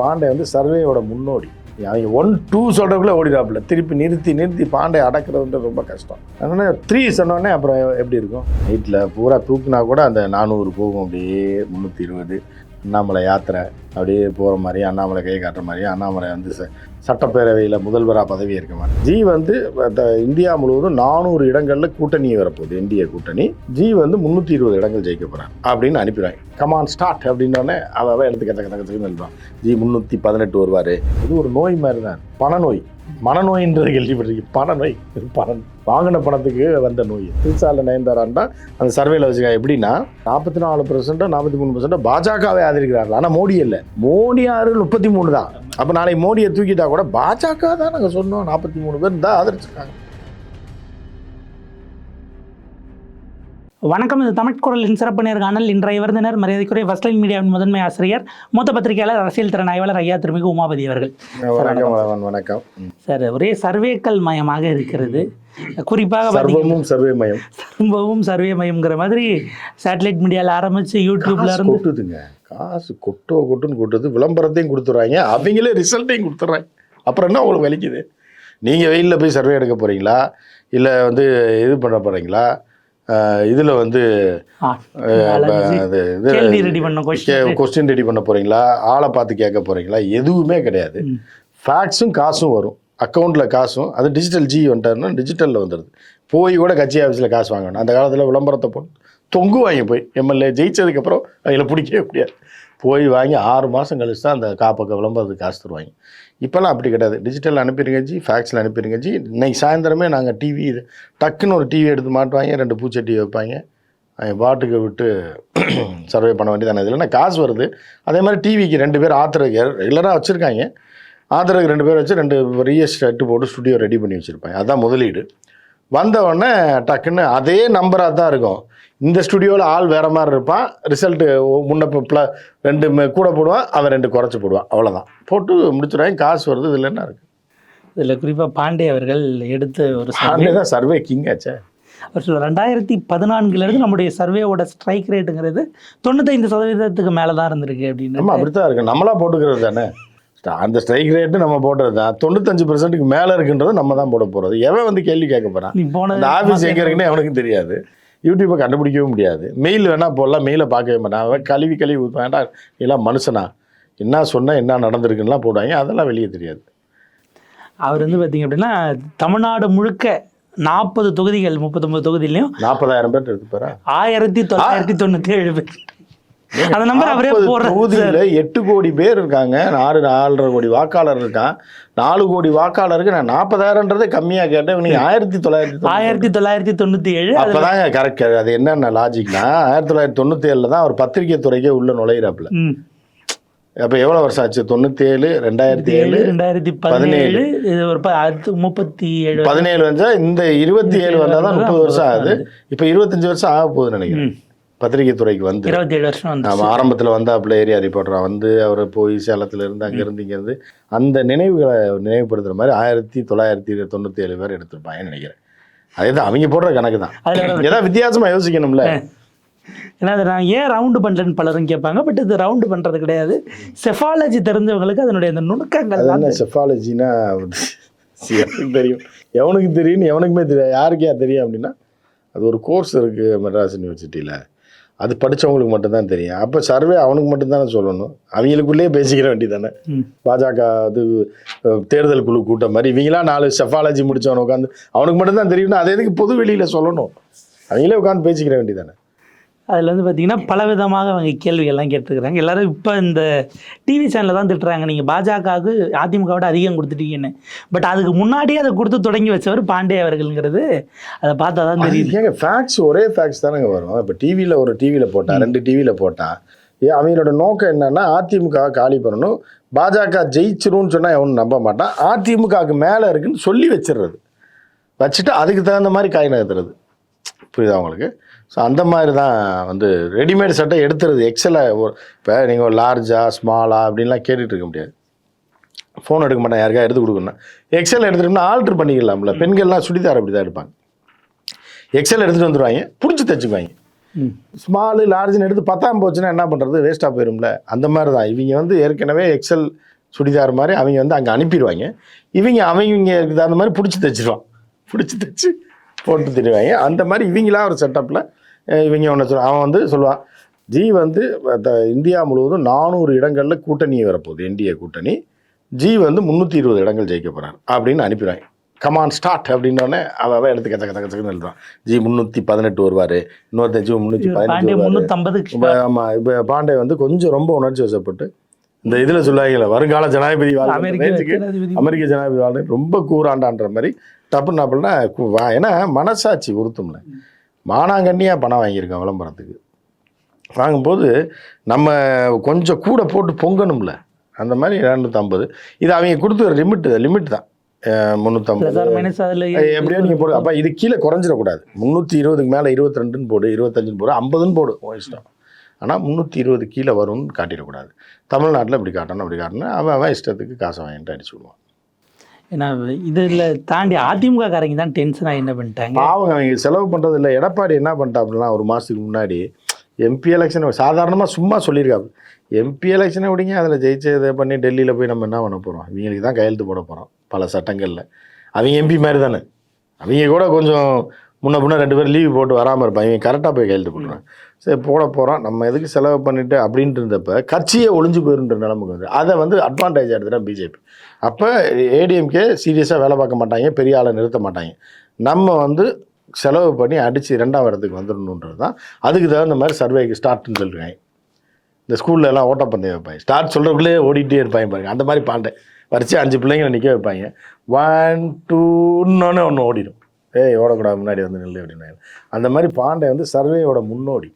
பாண்டே வந்து சர்வேயோட முன்னோடி. அவங்க ஒன் டூ சொல்கிறக்குள்ளே ஓடிடாப்புல திருப்பி நிறுத்தி நிறுத்தி பாண்டை அடக்கிறதுன்றது ரொம்ப கஷ்டம். அதனால் த்ரீ சொன்னோடனே அப்புறம் எப்படி இருக்கும்? நைட்டில் பூரா தூக்குனா கூட அந்த நானூறு போகும் அப்படியே முந்நூற்றி இருபது. அண்ணாமலை யாத்திரை அப்படியே போகிற மாதிரி அண்ணாமலை கை காட்டுற மாதிரி அண்ணாமலை வந்து ச சட்டப்பேரவையில் முதல்வராக பதவி இருக்க மாதிரி. ஜி வந்து இந்தியா முழுவதும் நானூறு இடங்களில் கூட்டணி வரப்போகுது இந்திய கூட்டணி. ஜி வந்து முந்நூற்றி இருபது இடங்கள் ஜெயிக்க போகிறான் அப்படின்னு அனுப்பிடுவாங்க. கமான் ஸ்டார்ட் அப்படின்னோடனே அவ எடுத்து கத்த கத்த கத்துக்கு எழுதுவான் ஜி முந்நூற்றி பதினெட்டு வருவார். இது ஒரு நோய் மாதிரி தான் பணநோய் மனநோயின்றது கேள்விப்பட்டிருக்கு பணநோய் நோய் பணம். வாங்கின பணத்துக்கு வந்த நோய். திருச்சாலை நயன்தாரான்டா அந்த சர்வேல வச்சுக்கா எப்படின்னா நாற்பத்தி நாலு பர்சன்டோ நாற்பத்தி மூணு பர்சன்டோ பாஜகவே ஆதரிக்கிறார்கள். ஆனால் மோடி இல்லை. மோடி ஆறு முப்பத்தி மூணு தான். அப்போ நாளைக்கு மோடியை தூக்கிட்டா கூட பாஜக தான் நாங்கள் சொன்னோம். நாற்பத்தி மூணு பேர் தான் ஆதரிச்சிருக்காங்க. வணக்கம் இது தமிழ் குரலின் சிறப்பு நேர்காணல் இன்றைய விருந்தினர் மரியாதைக்குரிய ஃபர்ஸ்ட் லைன் மீடியாவின் முதன்மை ஆசிரியர் மூத்த பத்திரிகையாளர் அரசியல் திறன் ஆய்வாளர் ஐயா திருமிகு உமாபதி அவர்கள். வணக்கம். சார் ஒரே சர்வேக்கள் மயமாக இருக்கிறது. குறிப்பாக சர்வமும் சர்வே மயம். சர்வமும் சர்வே மயம்ங்கிற மாதிரி சேட்டலைட் மீடியாவில் ஆரம்பிச்சு யூடியூப்ல இருந்து கொட்டுதுங்க. காசு கொட்டோ கொட்டுன்னு கொட்டுது. விளம்பரத்தையும் கொடுத்துட்றாங்க அவங்களே ரிசல்ட்டையும் கொடுத்துட்றாங்க அப்புறம் என்ன உங்களுக்கு வலிக்குது? நீங்கள் வெயிலில் போய் சர்வே எடுக்க போகிறீங்களா இல்லை வந்து இது பண்ண போகிறீங்களா இதில் வந்து கொஸ்டின் ரெடி பண்ண போகிறீங்களா ஆளை பார்த்து கேட்க போகிறீங்களா எதுவுமே கிடையாது. ம். ஃபேக்ஸும் காசும் வரும். அக்கௌண்ட்டில் காசும் அது டிஜிட்டல் ஜி வந்துட்டாருன்னா டிஜிட்டலில் வந்துடுது போய் கூட கட்சி ஆஃபீஸில் காசு வாங்கணும். அந்த காலத்தில் விளம்பரத்தை போட்டு தொங்குவாங்க போய். எம்எல்ஏ ஜெயிச்சதுக்கப்புறம் அவங்கள பிடிக்கவே முடியாது. போய் வாங்கி ஆறு மாதம் கழிச்சு தான் அந்த காப்பக்க விளம்பரத்துக்கு காசு தருவாங்க. இப்போல்லாம் அப்படி கிடையாது. டிஜிட்டல் அனுப்பிடுங்க ஜி ஃபேக்ஸில் அனுப்பிடுங்க ஜி. இன்னைக்கு சாயந்தரமே நாங்கள் டிவி டக்குன்னு ஒரு டிவி எடுத்து மாட்டுவாங்க ரெண்டு பூச்சட்டி வைப்பாங்க. அவங்க பாட்டுக்கு விட்டு சர்வே பண்ண வேண்டியதானே. இதில் என்ன காசு வருது? அதே மாதிரி டிவிக்கு ரெண்டு பேர் ஆத்திரக்கு ரெகுலராக வச்சுருக்காங்க. ஆத்திரக்கு ரெண்டு பேர் வச்சு ரெண்டு பெரிய செட்டு போட்டு ஸ்டுடியோ ரெடி பண்ணி வச்சுருப்பாங்க. அதான் முதலீடு. வந்தவொடனே டக்குன்னு அதே நம்பராக தான் இருக்கும். இந்த ஸ்டுடியோவில் ஆள் வேற மாதிரி இருப்பான். ரிசல்ட்டு முன்ன ப்ள ரெண்டு கூட போடுவான் அவன் ரெண்டு குறைச்சி போடுவான். அவ்வளோதான் போட்டு முடிச்சுடுவாங்க காசு வருது இதில் என்ன இருக்குது இதில் குறிப்பாக பாண்டே அவர்கள் எடுத்த ஒரு சர்வே தான் சர்வே கிங் ஆச்சே. அவர் சொல்ல ரெண்டாயிரத்தி பதினான்குலேருந்து நம்முடைய சர்வேவோட ஸ்ட்ரைக் ரேட்டுங்கிறது தொண்ணூத்தைந்து சதவீதத்துக்கு மேலே தான் இருந்திருக்கு அப்படின்னு. நம்ம அப்படித்தான் இருக்கு. நம்மளா போட்டுக்கிறது தானே. அந்த ஸ்ட்ரைக் ரேட்டு நம்ம போடுறது தான். தொண்ணூத்தஞ்சு பர்சன்ட்டுக்கு மேலே இருக்குன்றது நம்ம தான் போட போகிறது எவன் வந்து கேள்வி கேட்க போகிறான் நீ அந்த ஆஃபீஸ் எங்கே இருக்குன்னு அவனுக்கும் தெரியாது. யூடியூப்பை கண்டுபிடிக்கவும் முடியாது. மெயில் வேணால் போடலாம் மெயிலை பார்க்கவே மாட்டான். அவன் கழுவி கழுவி ஏன்டா எல்லாம் மனுஷனா? என்ன சொன்னால் என்ன நடந்திருக்குன்னுலாம் போடுவாங்க. அதெல்லாம் வெளியே தெரியாது. அவர் வந்து பார்த்தீங்க அப்படின்னா தமிழ்நாடு முழுக்க நாற்பது தொகுதிகள் முப்பத்தொன்பது தொகுதியிலையும் நாற்பதாயிரம் பேர் எடுத்து போகிறா ஆயிரத்தி தொள்ளாயிரத்தி தொண்ணூற்றி ஏழு பேர். அந்த நம்பர் அவரே போடுற தொகுதியில் எட்டு கோடி பேர் இருக்காங்க. நாலு நாலரை கோடி வாக்காளர் இருக்கான். நாலு கோடி வாக்காளருக்கு நான் நாற்பதாயிரன்றதே கம்மியாக கேட்டேன். நீ ஆயிரத்தி தொள்ளாயிரத்தி ஆயிரத்தி தொள்ளாயிரத்தி தொண்ணூற்றி ஏழு அப்பதாங்க கரெக்ட் அது என்னென்ன லாஜிக்னா ஆயிரத்தி தொள்ளாயிரத்தி தொண்ணூற்றி ஏழில் தான் அவர் பத்திரிகை துறைக்கே உள்ள நுழையிறாப்புல. அப்போ எவ்வளோ வருஷம் ஆச்சு? தொண்ணூற்றி ஏழு ரெண்டாயிரத்தி ஏழு ரெண்டாயிரத்தி பதினேழு. இது ஒரு முப்பத்தி ஏழு. பதினேழு வந்தா இந்த இருபத்தி ஏழு வந்தால் தான் முப்பது வருஷம் ஆகுது. இப்போ இருபத்தஞ்சு வருஷம் ஆக போகுதுன்னு நினைக்கிறேன். பத்திரிகை துறைக்கு வந்து. இருபத்தி ஏழு வருஷம் வந்து நம்ம ஆரம்பத்தில் வந்தாப்புல ஏரியா ரிப்போர்ட்டராக வந்து அவர் போய் சேலத்துல இருந்து அங்கே இருந்து இங்க இருந்து அந்த நினைவுகளை நினைவுபடுத்துற மாதிரி ஆயிரத்தி தொள்ளாயிரத்தி தொண்ணூற்றி ஏழு பேர் எடுத்திருப்பாங்கன்னு நினைக்கிறேன். அதே தான் அவங்க போடுற கணக்கு தான். ஏதாவது வித்தியாசமா யோசிக்கணும்ல. ஏன்னா அதை நான் ஏன் ரவுண்டு பண்ணுறேன்னு பலரும் கேட்பாங்க பட் இது ரவுண்டு பண்ணுறது கிடையாது. செஃபாலஜி தெரிஞ்சவங்களுக்கு அதனுடைய அந்த நுணுக்கங்கள் செஃபாலஜினா தெரியும். எவனுக்கு தெரியும்னு எவனுக்குமே தெரியாது. யாருக்கே தெரியும் அப்படின்னா அது ஒரு கோர்ஸ் இருக்குது மெட்ராஸ் யூனிவர்சிட்டியில் அது படிச்சவங்களுக்கு மட்டும்தான் தெரியும். அப்போ சர்வே அவனுக்கு மட்டும்தானே சொல்லணும். அவங்களுக்குள்ளேயே பேசிக்கிற வேண்டியதானே ம். பாஜக அது அஹ், தேர்தல் குழு கூட்டம் மாதிரி இவங்களாம் நாலு செஃபாலஜி முடிச்சவன உட்காந்து அவனுக்கு மட்டும்தான் தெரியும்னா அதை எதுக்கு பொது வெளியில் சொல்லணும்? அவங்களே உட்காந்து பேசிக்கிற வேண்டியதானே அதில் வந்து பார்த்தீங்கன்னா பல விதமாக அவங்க கேள்விகள்லாம் கேட்டுருக்குறாங்க. எல்லாரும் இப்போ இந்த டிவி சேனலில் தான் திட்டுறாங்க. நீங்கள் பாஜகவுக்கு அதிமுகவோட அதிகம் கொடுத்துட்டீங்கன்னு. பட் அதுக்கு முன்னாடியே அதை கொடுத்து தொடங்கி வச்சவர் பாண்டே அவர்கள்ங்கிறது அதை பார்த்தா தான் தெரியுது. ஏங்க ஃபேக்ட்ஸ் ஒரே ஃபேக்ட்ஸ் தானேங்க வரும். இப்போ டிவியில் ஒரு டிவியில் போட்டா ரெண்டு டிவியில் போட்டா ஏ அவங்களோட நோக்கம் என்னன்னா அதிமுக காலி பண்ணணும். பாஜக ஜெயிச்சிரும்னு சொன்னால் எவனும் நம்ப மாட்டான். அதிமுகவுக்கு மேலே இருக்குன்னு சொல்லி வச்சிடுறது. வச்சுட்டு அதுக்கு தகுந்த மாதிரி காய் நகர்த்துறது. புரியுதா உங்களுக்கு? ஸோ அந்த மாதிரி தான் வந்து ரெடிமேட் சட்டை எடுத்துறது எக்ஸலை இப்போ நீங்கள் ஒரு லார்ஜா ஸ்மாலா அப்படின்லாம் கேட்டுட்டு இருக்க முடியாது. ஃபோன் எடுக்க மாட்டேன் யாருக்கா எடுத்து கொடுக்கணும் எக்ஸல் எடுத்துட்டோம்னா ஆல்ட்ரு பண்ணிக்கலாம்ல. பெண்கள்லாம் சுடிதார் அப்படி தான் எடுப்பாங்க எக்ஸல் எடுத்துகிட்டு வந்துடுவாங்க பிடிச்சி தைச்சுக்குவாங்க. ம். ஸ்மாலு லார்ஜ்னு எடுத்து பத்தாம் போச்சுன்னா என்ன பண்ணுறது வேஸ்ட்டாக போயிரும்ல. அந்த மாதிரி தான் இவங்க வந்து ஏற்கனவே எக்ஸல் சுடிதார் மாதிரி அவங்க வந்து அங்கே அனுப்பிடுவாங்க. இவங்க அவங்க தகுந்த மாதிரி பிடிச்சி தைச்சிருவான் பிடிச்சி தைச்சு போட்டு தருவாங்க. அந்த மாதிரி இவங்களா ஒரு செட்டப்பில் இவங்க ஒன்று சொல்ல அவன் வந்து சொல்லுவான் ஜி வந்து இந்தியா முழுவதும் நானூறு இடங்களில் கூட்டணி வரப்போகுது என்டிஏ கூட்டணி. ஜி வந்து முந்நூற்றி இருபது இடங்கள் ஜெயிக்க போகிறார் அப்படின்னு அனுப்பிடுவாங்க. கமான் ஸ்டார்ட் அப்படின்னோடனே அவன் எடுத்து கச்ச கச்ச கச்சன்னு எழுதுவான் ஜி முந்நூற்றி பதினெட்டு வருவார் இன்னொருத்தன் ஜி முந்நூற்றி பதினெட்டு ஆமாம் இப்போ பாண்டே வந்து கொஞ்சம் ரொம்ப உணர்ச்சி வசப்பட்டு இந்த இதில் சொல்லுவாங்கல்ல வருங்கால ஜனாதிபதி அமெரிக்க ஜனாதிபதி. வாழ்ற ரொம்ப கூறாண்டான்ற மாதிரி டப்பு நாப்பிள்னா ஏன்னா மனசாட்சி உறுத்தும்ல. மானாங்கண்ணியாக பணம் வாங்கியிருக்கேன் விளம்பரத்துக்கு. வாங்கும்போது நம்ம கொஞ்சம் கூட போட்டு பொங்கணும்ல. அந்த மாதிரி இரநூத்தம்பது. இது அவங்க கொடுத்த லிமிட் லிமிட் தான். முந்நூற்றம்பது எப்படியோ நீங்கள் போடு அப்போ இது கீழே குறைஞ்சிடக்கூடாது. முந்நூற்றி இருபதுக்கு மேலே இருபத்தி ரெண்டுன்னு போடு இருபத்தஞ்சுன்னு போடு ஐம்பதுன்னு போடு இஷ்டம். ஆனால் முந்நூற்றி இருபது கீழே வரும்னு காட்டிடக்கூடாது. தமிழ்நாட்டில் இப்படி காட்டணும் அப்படி காட்டணும் அவன் அவன் இஷ்டத்துக்கு காசை வாங்கிட்டு அடிச்சு விடுவான். ஏன்னா இதில் தாண்டி அதிமுக காரங்க தான் டென்ஷன் ஆகி என்ன பண்ணிட்டாங்க? பாவங்க அவங்க செலவு பண்ணுறது இல்லை எடப்பாடி என்ன பண்ணிட்டாப்புலாம் ஒரு மாதத்துக்கு முன்னாடி எம்பி எலெக்ஷன் சாதாரணமாக சும்மா சொல்லியிருக்காரு. எம்பி எலெக்ஷனை விடுங்க அதில் ஜெயிச்சு இதை பண்ணி டெல்லியில் போய் நம்ம என்ன பண்ண போகிறோம் இவங்களுக்கு தான் கையெழுத்து போட போகிறோம் பல சட்டங்களில். அவங்க எம்பி மாதிரி தானே. அவங்க கூட கொஞ்சம் முன்ன பின்ன ரெண்டு பேரும் லீவ் போட்டு வராமல் இருப்பாங்க இவன் கரெக்டாக போய் கையெழுத்து போட்டுருவாங்க சரி போட போகிறோம் நம்ம எதுக்கு செலவு பண்ணிட்டு அப்படின்ட்டு இருந்தப்ப கட்சியே ஒளிஞ்சு போயிருன்ற நிலைமைக்கு வந்து அதை வந்து அட்வான்டேஜ் எடுத்துட்டா பிஜேபி அப்போ ஏடிஎம்கே சீரியஸாக வேலை பார்க்க மாட்டாங்க பெரிய ஆளை நிறுத்த மாட்டாங்க. நம்ம வந்து செலவு பண்ணி அடித்து ரெண்டாம் இடத்துக்கு வந்துடணுன்றது தான். அதுக்கு தகுந்த மாதிரி சர்வேக்கு ஸ்டார்ட்னு சொல்லியிருக்காங்க இந்த ஸ்கூல்ல எல்லாம் ஓட்டப்பந்தயம் வைப்பாங்க. ஸ்டார்ட் சொல்கிறக்குள்ளே ஓடிட்டே இருப்பாங்க பாருங்க. அந்த மாதிரி பாண்டே. வரிச்சு அஞ்சு பிள்ளைங்களை நிற்க வைப்பாங்க. ஒன் டூன்னொன்னே ஒன்று ஓடிடும். ஏய் ஓடக்கூடாது முன்னாடி வந்து நில்லு அப்படின்னு அந்த மாதிரி பாண்டே வந்து சர்வேயோட முன்னோடி.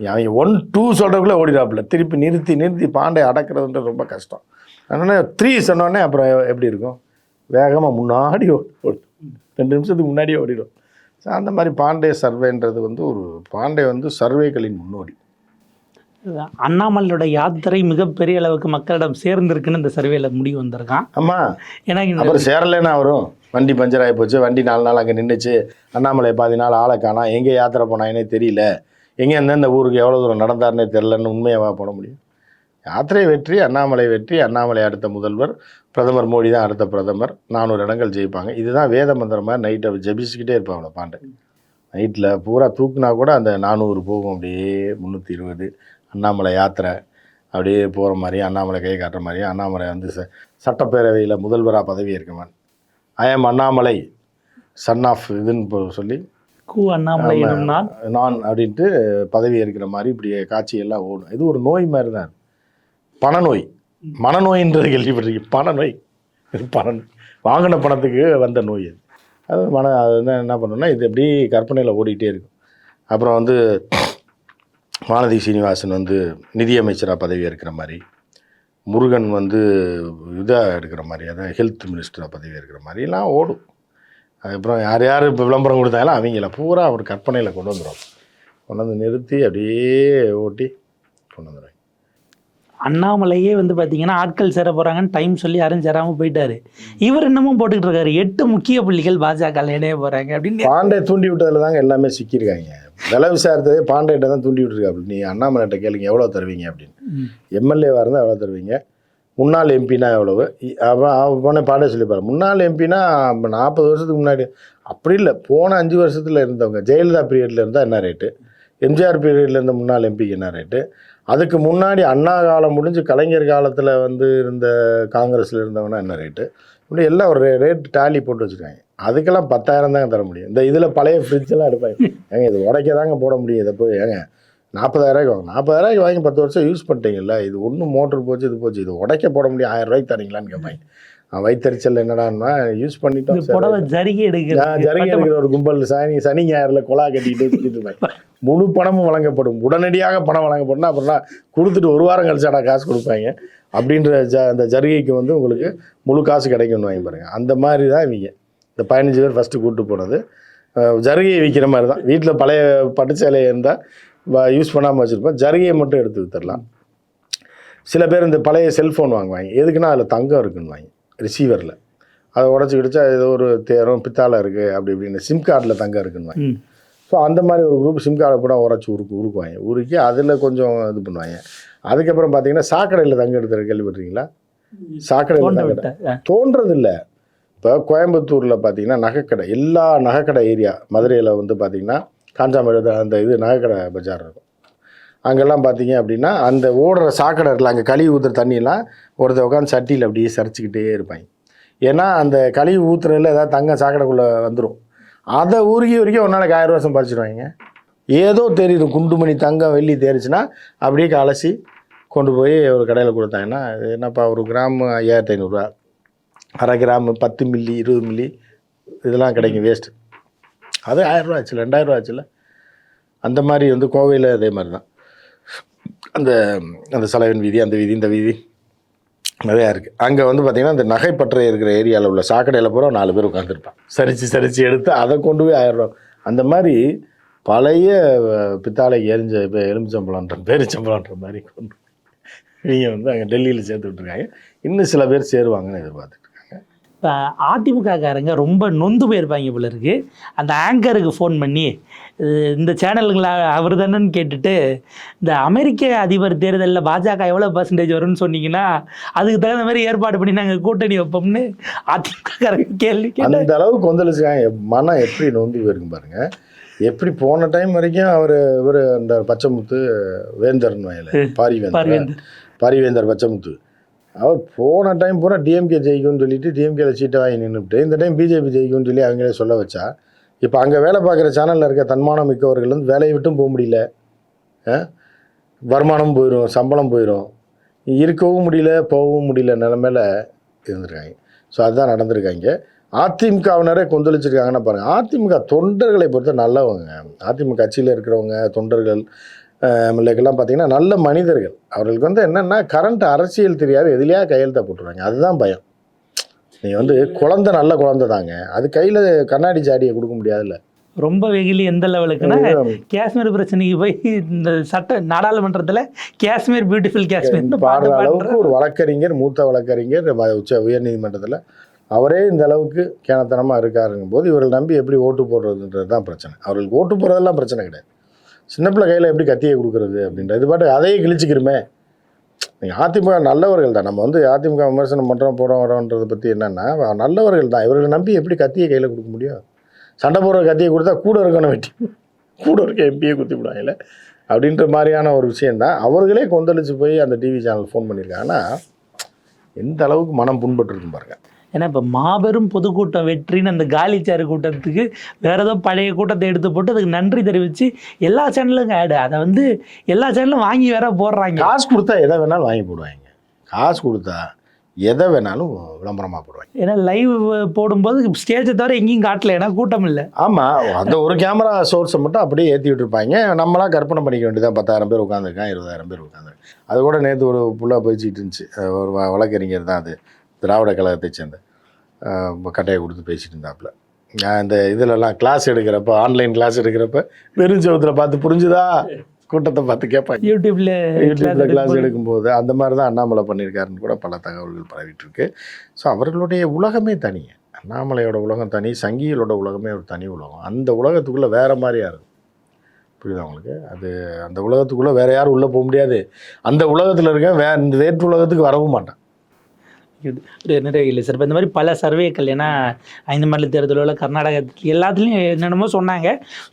அவங்க ஒன் டூ சொல்கிறக்குள்ளே ஓடிடாப்புல திருப்பி நிறுத்தி நிறுத்தி பாண்டே அடக்கிறதுன்றது ரொம்ப கஷ்டம். அதனால் த்ரீ சொன்னோடனே அப்புறம் எப்படி இருக்கும்? வேகமாக முன்னாடி ஓடும் ரெண்டு நிமிஷத்துக்கு முன்னாடியே ஓடிடும். ஸோ அந்த மாதிரி பாண்டே சர்வேன்றது வந்து ஒரு பாண்டே வந்து சர்வேகளின் முன்னோடி. அண்ணாமலையோட யாத்திரை மிகப்பெரிய அளவுக்கு மக்களிடம் சேர்ந்திருக்குன்னு இந்த சர்வேல முடிவு வந்திருக்கான். ஆமாம் ஏன்னா இந்த அப்புறம் சேரலைன்னா வரும் வண்டி பஞ்சர் ஆகி போச்சு. வண்டி நாலு நாள் அங்கே நின்றுச்சு அண்ணாமலை பாதி நாள் ஆளை காணா. எங்கே யாத்திரை போனாங்கன்னே தெரியல. எங்கே எந்தெந்த ஊருக்கு எவ்வளோ தூரம் நடந்தாருன்னே தெரிலன்னு உண்மையாவா போட முடியும். யாத்திரை வெற்றி அண்ணாமலை வெற்றி அண்ணாமலை அடுத்த முதல்வர் பிரதமர் மோடி தான் அடுத்த பிரதமர். நானூறு இடங்கள் ஜெயிப்பாங்க. இதுதான் வேத மந்திரம்? மாதிரி நைட்டை ஜெபிச்சுக்கிட்டே இருப்பாங்களே பாண்டே நைட்டில் பூரா தூக்குனா கூட அந்த நானூறு போகும் அப்படியே முந்நூற்றி இருபது. அண்ணாமலை யாத்திரை அப்படியே போகிற மாதிரி அண்ணாமலை கை காட்டுற மாதிரி அண்ணாமலை வந்து ச சட்டப்பேரவையில் முதல்வராக பதவி இருக்கவன் I M Annamalai son of இதுன்னு சொல்லி கு அண்ணாமலை நாள் நான் அப்படின்ட்டு பதவி ஏற்கிற மாதிரி இப்படி காட்சியெல்லாம் ஓடும். இது ஒரு நோய் மாதிரி தான். பணநோய். மனநோயின்றது கேள்விப்பட்டிருக்கீங்க. பணநோய். இது பணநோய் வாங்கின பணத்துக்கு வந்த நோய் அது. அது மன அது வந்து என்ன பண்ணுன்னா இது எப்படி கற்பனையில் ஓடிட்டே இருக்கும். அப்புறம் வந்து வானதி சீனிவாசன் வந்து நிதியமைச்சராக பதவி ஏற்கிற மாதிரி முருகன் வந்து இதாக எடுக்கிற மாதிரி அதான் ஹெல்த் மினிஸ்டராக பதவி ஏற்கிற மாதிரிலாம் ஓடும். அதுக்கப்புறம் யார் யார் இப்போ விளம்பரம் கொடுத்தாலும் அவங்கள பூரா அவர் கற்பனையில் கொண்டு வந்துடும் கொண்டு வந்து நிறுத்தி அப்படியே ஓட்டி கொண்டு வந்துடுவாங்க அண்ணாமலையே வந்து பார்த்தீங்கன்னா ஆட்கள் சேர போகிறாங்கன்னு டைம் சொல்லி யாரும் சேராமல் போயிட்டாரு. இவர் இன்னமும் போட்டுக்கிட்டு இருக்காரு. எட்டு முக்கிய புள்ளிகள் பாஜக இணைய போகிறாங்க அப்படின்னு பாண்டே தூண்டி விட்டதில் தாங்க எல்லாமே சிக்கியிருக்காங்க. விலை விசாரித்ததே பாண்டேட்ட தான் தூண்டி விட்டுருக்காப்புல. நீ அண்ணாமலைகிட்ட கேளுங்க எவ்வளோ தருவீங்க அப்படின்னு. எம்எல்ஏவாக இருந்தால் எவ்வளோ தருவீங்க? முன்னாள் எம்பினா எவ்வளவு? அவன் போன பாண்டே சொல்லிப்பாரு. முன்னாள் எம்பினா நாற்பது வருஷத்துக்கு முன்னாடி. அப்படி இல்லை போன அஞ்சு வருஷத்தில் இருந்தவங்க ஜெயலலிதா பீரியடில் இருந்தால் என்ன ரேட்டு எம்ஜிஆர் பீரியடில் இருந்த முன்னாள் எம்பிக்கு என்ன ரேட்டு அதுக்கு முன்னாடி அண்ணா காலம் முடிஞ்சு கலைஞர் காலத்தில் வந்து இருந்த காங்கிரஸில் இருந்தவனா என்ன ரேட்டு இப்படி எல்லாம் ஒரு ரேட் டாலி போட்டு வச்சுருக்காங்க அதுக்கெல்லாம் பத்தாயிரம் தாங்க தர முடியும். இந்த இதில் பழைய ஃப்ரிட்ஜெல்லாம் எடுப்பாங்க. ஏங்க இது உடைக்க தாங்க போட முடியும் இதை போய். ஏங்க நாற்பதாயிரரூவாய்க்கு வாங்க நாற்பதாயிரரூவாய்க்கு வாங்கி பத்து வருஷம் யூஸ் பண்ணிட்டீங்கல்ல இது ஒன்றும் மோட்ரு போச்சு இது போச்சு. இது உடைக்க போட முடியும். ஆயிரம் ரூபாய்க்கு தரீங்களான்னு கேட்பாங்க. வயிற்றுச்சல் என்னடான்னா யூஸ் பண்ணிட்டோம். புடவை ஜரிகை ஜருகி எடுக்கிற ஒரு கும்பல் சனி சனி ஞாயிறில் கொலா கட்டிட்டு இருப்பாங்க முழு பணமும் வழங்கப்படும். உடனடியாக பணம் வழங்கப்படும். அப்புறம் கொடுத்துட்டு ஒரு வாரம் கழிச்சாடா காசு கொடுப்பாங்க. அப்படின்ற ஜ அந்த ஜருகைக்கு வந்து உங்களுக்கு முழு காசு கிடைக்கும்னு வாங்கி பாருங்க. அந்த மாதிரி தான் இவங்க. இந்த பதினஞ்சு பேர் ஃபஸ்ட்டு கூப்பிட்டு போனது. ஜருகையை விற்கிற மாதிரி தான் வீட்டில் பழைய பட்டு சேலை இருந்தால் யூஸ் பண்ணாமல் வச்சுருப்போம். ஜருகையை மட்டும் எடுத்து வித்துடலாம். சில பேர் இந்த பழைய செல்ஃபோன் வாங்குவாங்க. எதுக்குன்னா அதில் தங்கம் இருக்குன்னு வாங்கி ரிசீவரில் அதை உடச்சி கிடிச்சா ஏதோ ஒரு தேரம் பித்தாளை இருக்குது அப்படி இப்படின்னு சிம் கார்டில் தங்கம் இருக்குன்னு வாங்கி. ஸோ அந்த மாதிரி ஒரு குரூப் சிம் கார்டை கூட உரைச்சி உருக்கு உருக்குவாங்க. உருக்கி அதில் கொஞ்சம் இது பண்ணுவாங்க. அதுக்கப்புறம் பார்த்தீங்கன்னா சாக்கடையில் தங்க எடுத்துற கேள்விப்பட்டிருக்கீங்களா? சாக்கடையில் தோண்ட தங்க விட்ட தோன்றது இல்லை இப்போ கோயம்புத்தூரில் பார்த்தீங்கன்னா நகைக்கடை எல்லா நகைக்கடை ஏரியா மதுரையில் வந்து பார்த்தீங்கன்னா காஞ்சாமேடு அந்த இது நகைக்கடை பஜார் இருக்கும். அங்கெல்லாம் பார்த்தீங்க அப்படின்னா அந்த ஓடுற சாக்கடை இருக்குல்ல அங்கே கழுவி ஊற்றுற தண்ணியெல்லாம் ஒருத்தர் உட்காந்து சட்டியில் அப்படியே சரிச்சுக்கிட்டே இருப்பாங்க. ஏன்னா அந்த கழுவி ஊற்றுறதுல ஏதாவது தங்கம் சாக்கடைக்குள்ளே வந்துடும் அதை உருகி உருகி ஒரு நாளைக்கு ஆயிரம் வருஷம் பறிச்சிடுவாங்க ஏதோ தெரியுது குண்டுமணி தங்கம் வெள்ளி தேரிச்சுன்னா அப்படியே அலசி கொண்டு போய் ஒரு கடையில் கொடுத்தாங்கன்னா என்னப்பா ஒரு கிராம் ஐயாயிரத்தி ஐநூறுரூவா அரை கிராம் பத்து மில்லி இருபது மில்லி இதெல்லாம் கிடைக்கும் வேஸ்ட்டு அது ஆயிரரூவா ஆச்சு ரெண்டாயிரரூவா ஆச்சுல அந்த மாதிரி வந்து கோவையில் அதே மாதிரி தான். அந்த அந்த சலைவன் வீதி அந்த வீதி இந்த வீதி நிறையா இருக்குது அங்கே வந்து பார்த்திங்கன்னா அந்த நகைப்பற்றை இருக்கிற ஏரியாவில் உள்ள சாக்கடையில் பூரா நாலு பேர் உட்காந்துருப்பான் சரிச்சு சரிச்சு எடுத்து அதை கொண்டு போய் ஆயிரம் அந்த மாதிரி பழைய அஹ், எரிஞ்ச இப்போ எலுமிச்சம்பழம்ன்ற பேரிச்சம்பழம்ன்ற மாதிரி கொண்டு நீங்கள் வந்து அங்கே டெல்லியில் சேர்த்து விட்ருக்காங்க இன்னும் சில பேர் சேருவாங்கன்னு எதிர்பார்த்துட்டு இருக்காங்க. இப்போ அதிமுககாரங்க ரொம்ப நொந்து போயிருப்பாங்க போல இருக்கு. அந்த ஆங்கருக்கு ஃபோன் பண்ணி இந்த சேனலுங்கள அவர் தானேன்னு கேட்டுட்டு இந்த அமெரிக்க அதிபர் தேர்தலில் பாஜக எவ்வளோ பர்சன்டேஜ் வரும்னு சொன்னீங்கன்னா அதுக்கு தகுந்த மாதிரி ஏற்பாடு பண்ணி நாங்கள் கூட்டணி வைப்போம்னு அதிமுககாரங்க கேள்வி அந்த அளவுக்கு கொந்தளிச்சுக்காங்க மனம் எப்படி நொந்து போயிருக்கு பாருங்க. எப்படி போன டைம் வரைக்கும் அவர் இவர் அந்த பச்சைமுத்து வேந்தர்னு வயல பாரிவேந்தர். பாரிவேந்தர். பச்சைமுத்து. அவர் போன டைம் பூரா டிஎம்கே ஜெயிக்கும்னு சொல்லிட்டு டிஎம்கேல சீட்டை வாங்கி நின்றுட்டு இந்த டைம் பிஜேபி ஜெயிக்கும்னு சொல்லி அவங்களே சொல்ல வச்சா இப்போ அங்கே வேலை பார்க்குற சேனலில் இருக்க தன்மானம் மிக்கவர்கள் வந்து வேலையை விட்டும் போக முடியல? வருமானம் போயிடும் சம்பளம் போயிடும் இருக்கவும் முடியல போகவும் முடியல நிலமையில இருந்திருக்காங்க. ஸோ அதுதான் நடந்திருக்காங்க. அதிமுகவினரே கொந்தளிச்சிருக்காங்கன்னா பாருங்கள் அதிமுக தொண்டர்களை பொறுத்த நல்லவங்க. அதிமுக கட்சியில் இருக்கிறவங்க தொண்டர்கள் எம்எல்ஏக்கெல்லாம் பார்த்தீங்கன்னா நல்ல மனிதர்கள். அவர்களுக்கு வந்து என்னென்னா கரண்ட் அரசியல் தெரியாது எதுலையா கையெழுத்த போட்டுருவாங்க. அதுதான் பயம். நீங்கள் வந்து குழந்தை நல்ல குழந்தை தாங்க. அது கையில் கண்ணாடி ஜாடியை கொடுக்க முடியாதுல்ல. ரொம்ப வெகுலி எந்த லெவலுக்குன்னா காஷ்மீர் பிரச்சனைக்கு போய் இந்த சட்ட நாடாளுமன்றத்தில் காஷ்மீர் பியூட்டிஃபுல் காஷ்மீர் பாடுற அளவுக்கு ஒரு வழக்கறிஞர் மூத்த வழக்கறிஞர் உச்ச உயர்நீதிமன்றத்தில் அவரே இந்த அளவுக்கு கேனத்தனமாக இருக்காருங்கும் போது இவர்கள் நம்பி எப்படி ஓட்டு போடுறதுன்றது தான் பிரச்சனை. அவர்களுக்கு ஓட்டு போடுறதெல்லாம் பிரச்சனை கிடையாது. சின்ன பிள்ளை கையில் எப்படி கத்தியை கொடுக்குறது அப்படின்ற இது பாட்டு அதையே கிழிச்சிக்கிறோமே நீங்கள் அதிமுக நல்லவர்கள் தான். நம்ம வந்து அதிமுக விமர்சனம் பண்ணுறோம் போகிறோம் வரோன்றதை பற்றி என்னென்னா நல்லவர்கள் தான். இவர்களை நம்பி எப்படி கத்தியை கையில் கொடுக்க முடியும்? சண்டை போடுற கத்தியை கொடுத்தா கூட இருக்கணும் வெட்டி கூட இருக்க எம்பியை குத்தி விடுவாங்கல்ல? அப்படின்ற மாதிரியான ஒரு விஷயந்தான் அவர்களே கொந்தளிச்சு போய் அந்த டிவி சேனல் ஃபோன் பண்ணியிருக்காங்கன்னா எந்த அளவுக்கு மனம் புண்பட்டுருக்கும் பாருங்கள் ஏன்னா இப்போ மாபெரும் பொதுக்கூட்டம் வெற்றின்னு அந்த காலிச்சாறு கூட்டத்துக்கு வேற ஏதோ பழைய கூட்டத்தை எடுத்து போட்டு அதுக்கு நன்றி தெரிவித்து எல்லா சேனலுக்கும் ஆடு அதை வந்து எல்லா சேனலும் வாங்கி வேற போடுறாங்க. காசு கொடுத்தா எதை வேணாலும் வாங்கி போடுவாங்க. காசு கொடுத்தா எதை வேணாலும் விளம்பரமாக போடுவாங்க. ஏன்னா லைவ் போடும்போது ஸ்டேஜை தவிர எங்கேயும் காட்டல. ஏன்னா கூட்டம் இல்லை. ஆமாம் அந்த ஒரு கேமரா சோர்ஸை மட்டும் அப்படியே ஏற்றி விட்டுருப்பாங்க நம்மளாம் கற்பனை பண்ணிக்க வேண்டியதான் பத்தாயிரம் பேர் உட்காந்துருக்கான் இருபதாயிரம் பேர் உட்காந்துருக்கான் அது கூட நேற்று ஒரு புல்லாக பேசிக்கிட்டு இருந்துச்சு. ஒரு வழக்கறிஞர் தான் அது. திராவிட கழகத்தை சேர்ந்த கட்டையை கொடுத்து பேசிட்டு இருந்தாப்புல நான் இந்த இதிலெல்லாம் கிளாஸ் எடுக்கிறப்ப ஆன்லைன் கிளாஸ் எடுக்கிறப்ப வெறும் செவத்தில் பார்த்து புரிஞ்சுதா? கூட்டத்தை பார்த்து கேட்பாங்க. யூடியூப்ல யூடியூப்ல கிளாஸ் எடுக்கும்போது. அந்த மாதிரி தான் அண்ணாமலை பண்ணியிருக்காருன்னு கூட பல தகவல்கள் பரவிட்டு இருக்கு. ஸோ அவர்களுடைய உலகமே தனி. அண்ணாமலையோட உலகம் தனி சங்கிகளோட உலகமே ஒரு தனி உலகம். அந்த உலகத்துக்குள்ளே வேற மாதிரியா இருக்கும் புரியுதா உங்களுக்கு? அது அந்த உலகத்துக்குள்ளே வேற யாரும் உள்ளே போக முடியாது. அந்த உலகத்தில் இருக்க வே இந்த வேற்று உலகத்துக்கு வரவும் மாட்டான். நிறைய இல்லை சார் இப்போ இந்த மாதிரி பல சர்வேக்கள் ஏன்னா ஐந்து மாநில தேர்தலில் கர்நாடகத்தில் எல்லாத்துலேயும் என்னென்னமோ சொன்னாங்க.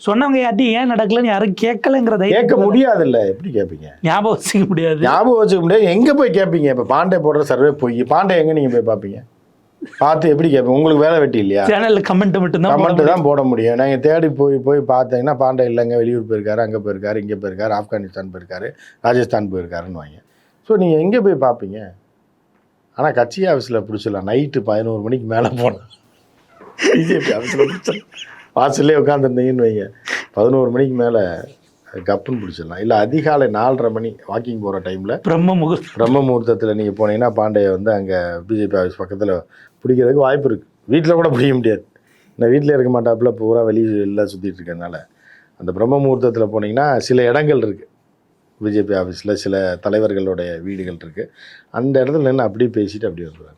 சொன்னவங்க யார்ட்டையும் ஏன் நடக்கலன்னு யாரும் கேட்கலங்கிறத கேட்க முடியாதுல்ல. எப்படி கேட்பீங்க? ஞாபகம் வச்சுக்க முடியாது. ஞாபகம் வச்சுக்க முடியாது. எங்கே போய் கேட்பீங்க? இப்போ பாண்டே போடுற சர்வே போய் பாண்டே எங்கே நீங்கள் போய் பார்ப்பீங்க? பார்த்து எப்படி கேட்பீங்க? உங்களுக்கு வேலை வெட்டி இல்லையா? சேனல்ல கமெண்ட் மட்டும்தான் கமெண்ட் தான் போட முடியும். நீங்கள் தேடி போய் போய் பார்த்தீங்கன்னா பாண்டே இல்லைங்க. வெளியூர் போயிருக்காரு அங்கே போயிருக்காரு இங்கே போயிருக்காரு ஆப்கானிஸ்தான் போயிருக்காரு ராஜஸ்தான் போயிருக்காருன்னு வாங்க ஸோ நீங்கள் எங்கே போய் பார்ப்பீங்க? ஆனால் கட்சி ஆஃபீஸில் பிடிச்சிடலாம். நைட்டு பதினோரு மணிக்கு மேலே போனேன் பிஜேபி ஆஃபீஸில் பிடிச்சிடலாம் வாசல்லே உட்காந்துருந்தீங்கன்னு வைங்க. பதினோரு மணிக்கு மேலே கப்புன்னு பிடிச்சிடலாம். இல்லை அதிகாலை நாலரை மணி வாக்கிங் போகிற டைமில் பிரம்ம முகூர்த்தம். பிரம்ம முகூர்த்தத்தில் நீங்கள் போனீங்கன்னா பாண்டிய வந்து அங்கே பிஜேபி ஆஃபீஸ் பக்கத்தில் பிடிக்கிறதுக்கு வாய்ப்பு இருக்குது வீட்டில் கூட பிடிக்க முடியாது. நான் வீட்டில் இருக்க மாட்டாப்புல பூரா வெளியில் சுற்றிட்டு இருக்கறனால அந்த பிரம்ம முகூர்த்தத்தில் போனீங்கன்னா சில இடங்கள் இருக்குது பிஜேபி ஆஃபீஸில் சில தலைவர்களுடைய வீடுகள் இருக்குது அந்த இடத்துல நின்று அப்படியே பேசிட்டு அப்படியே வருவாங்க.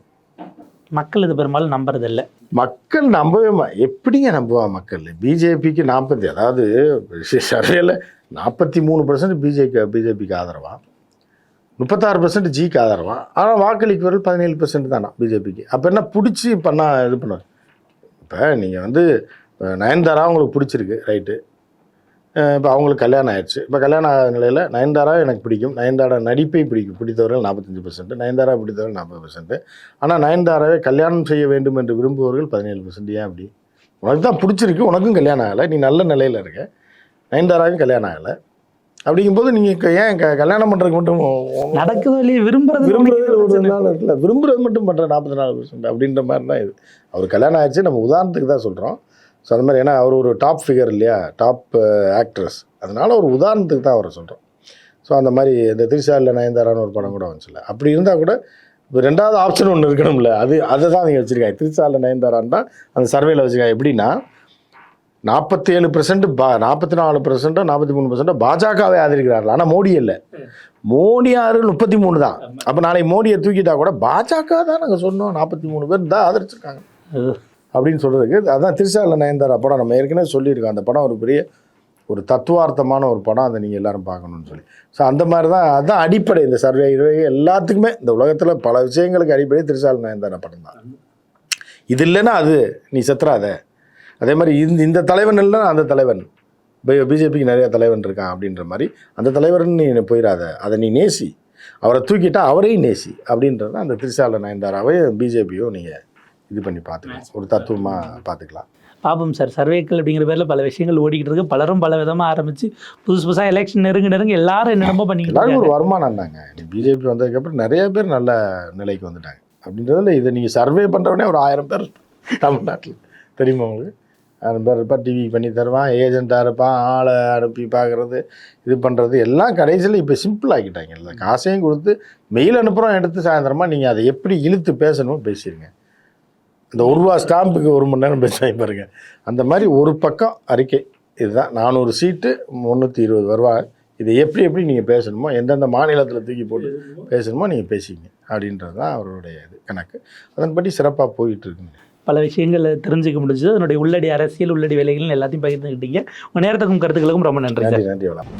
மக்கள் இது பெரும்பாலும் நம்புறது இல்ல மக்கள் நம்பவே எப்படிங்க நம்புவா மக்கள்? பிஜேபிக்கு நாற்பத்தி அதாவது சர்வேல நாற்பத்தி மூணு பர்சன்ட் பிஜேபி பிஜேபிக்கு ஆதரவா? முப்பத்தாறு பர்சன்ட் ஜிக்கு ஆதரவா? ஆனால் வாக்களிப்பவர்கள் பதினேழு பர்சன்ட் தானா பிஜேபிக்கு? அப்போ என்ன பிடிச்சி பண்ணா இது பண்ணுவார் இப்போ நீங்கள் வந்து நயன்தாரா உங்களுக்கு பிடிச்சிருக்கு ரைட்டு. இப்போ அவங்களுக்கு கல்யாணம் ஆயிடுச்சு. இப்போ கல்யாணம் ஆகாத நிலையில் நயன்தாரா எனக்கு பிடிக்கும். நயன்தாரா நடிப்பை பிடிக்கும். பிடித்தவர்கள் நாற்பத்தஞ்சு பர்சன்ட் நயன்தாரா பிடித்தவர்கள் நாற்பது பர்சன்ட் ஆனால் நயன்தாராவை கல்யாணம் செய்ய வேண்டும் என்று விரும்புபவர்கள் பதினேழு பர்சன்ட் ஏன் அப்படி? உனக்கு தான் பிடிச்சிருக்கு. உனக்கும் கல்யாணம் ஆகலை. நீ நல்ல நிலையில் இருக்க. நயன்தாராவுக்கும் கல்யாணம் ஆகலை. அப்படிங்கும்போது நீங்கள் ஏன் க கல்யாணம் பண்ணுறதுக்கு மட்டும் நடக்குதோ இல்லையே விரும்புறது விரும்புறது ஒரு நாள் இருக்குல்ல விரும்புறது மட்டும் பண்ணுற நாற்பத்தி நாலு பர்சன்ட் அப்படின்ற மாதிரி தான் இது. அவர் கல்யாணம் ஆயிடுச்சு. நம்ம உதாரணத்துக்கு தான் சொல்கிறோம் ஸோ அந்த மாதிரி ஏன்னா அவர் ஒரு டாப் ஃபிகர் இல்லையா? டாப் ஆக்ட்ரஸ் அதனால் ஒரு உதாரணத்துக்கு தான் அவரை சொல்கிறோம் ஸோ அந்த மாதிரி இந்த திரிசாலில் நயன்தாரான்னு ஒரு படம் கூட வந்துச்சுல அப்படி இருந்தால் கூட இப்போ ரெண்டாவது ஆப்ஷன் ஒன்று இருக்கணும்ல. அது அதை தான் நீங்கள் வச்சுருக்காங்க. திரிசாலில் நயன்தாரான்னு தான் அந்த சர்வேல வச்சுருக்காங்க. எப்படின்னா நாற்பத்தி ஏழு பெர்சன்ட் பா நாற்பத்தி நாலு பெர்சென்ட்டோ நாற்பத்தி மூணு பெர்சென்ட்டோ பாஜகவை ஆதரிக்கிறார்கள். ஆனால் மோடி இல்லை. மோடி ஆறு முப்பத்தி மூணு தான். அப்போ நாளைக்கு மோடியை தூக்கிட்டா கூட பாஜக தான் நாங்கள் சொன்னோம். நாற்பத்தி மூணு பேர் தான் ஆதரிச்சிருக்காங்க. அப்படின்னு சொல்கிறதுக்கு அதான் திருசால நயன்தாரா படம் நம்ம ஏற்கனவே சொல்லியிருக்கோம். அந்த படம் ஒரு பெரிய ஒரு தத்துவார்த்தமான ஒரு படம். அதை நீங்கள் எல்லோரும் பார்க்கணும்னு சொல்லி. ஸோ அந்த மாதிரி தான் அதுதான் அடிப்படை. இந்த சர்வே எல்லாத்துக்குமே இந்த உலகத்தில் பல விஷயங்களுக்கு அடிப்படை திருசால நயன்தாரா படம் தான். இது இல்லைன்னா அது நீ செத்துறாத. அதே மாதிரி இந்த இந்த தலைவன் இல்லைன்னா அந்த தலைவன். பிஜேபிக்கு நிறைய தலைவன் இருக்கான் அப்படின்ற மாதிரி அந்த தலைவர்னு நீ போயிடாத. அதை நீ நேசி. அவரை தூக்கிட்டா அவரையும் நேசி அப்படின்றது அந்த திரிசால நயன்தாராவையும் பிஜேபியும் நீங்கள் இது பண்ணி பார்த்துக்கலாம் ஒரு தத்துவமாக பார்த்துக்கலாம் பாப்போம் சார் சர்வேக்கள் அப்படிங்கிற பேர்ல பல விஷயங்கள் ஓடிக்கிட்டு இருக்கு. பலரும் பல விதமா ஆரம்பிச்சு புதுசு புதுசா எலெக்ஷன் நெருங்க நெருங்க எல்லாரும் என்னென்னமோ இருக்காங்க ஒரு வருமானம் தாங்க. நீ பிஜேபி வந்ததுக்கப்புறம் நிறைய பேர் நல்ல நிலைக்கு வந்துட்டாங்க. அப்படின்றதுல இதை நீங்கள் சர்வே பண்ணுறவனே ஒரு ஆயிரம் பேர் தமிழ்நாட்டில். தெரியுமா உங்களுக்கு? ஆயிரம் பேர் இருப்பான் டிவி பண்ணி தருவான் ஏஜெண்ட்டாக இருப்பான் ஆளை அனுப்பி பார்க்குறது இது பண்ணுறது எல்லாம் கடைசியில் இப்போ சிம்பிள் ஆக்கிட்டாங்க. இல்லை காசையும் கொடுத்து மெயில் அனுப்புகிறோம் எடுத்து சாயந்தரமா நீங்கள் அதை எப்படி இழுத்து பேசணுமோ பேசிடுங்க இந்த ஒரு ரூபா ஸ்டாம்புக்கு ஒரு மணி நேரம் பேசுவாங்க பாருங்க. அந்த மாதிரி ஒரு பக்கம் அறிக்கை. இதுதான் நானூறு சீட்டு முந்நூற்றி இருபது வருவாங்க இதை எப்படி எப்படி நீங்கள் பேசணுமோ எந்தெந்த மாநிலத்தில் தூக்கி போட்டு பேசணுமோ நீங்கள் பேசிங்க அப்படின்றது தான் அவருடைய இது கணக்கு. அதன்படி சிறப்பாக போயிட்டு இருக்குங்க. பல விஷயங்களை தெரிஞ்சுக்க முடிஞ்சது. அதனுடைய உள்ளடி அரசியல் உள்ளடி வேலைகள் எல்லாத்தையும் பகிர்ந்துக்கிட்டீங்க உங்க நேரத்துக்கும் கருத்துக்களுக்கும் ரொம்ப நன்றி நன்றி நன்றி வளம்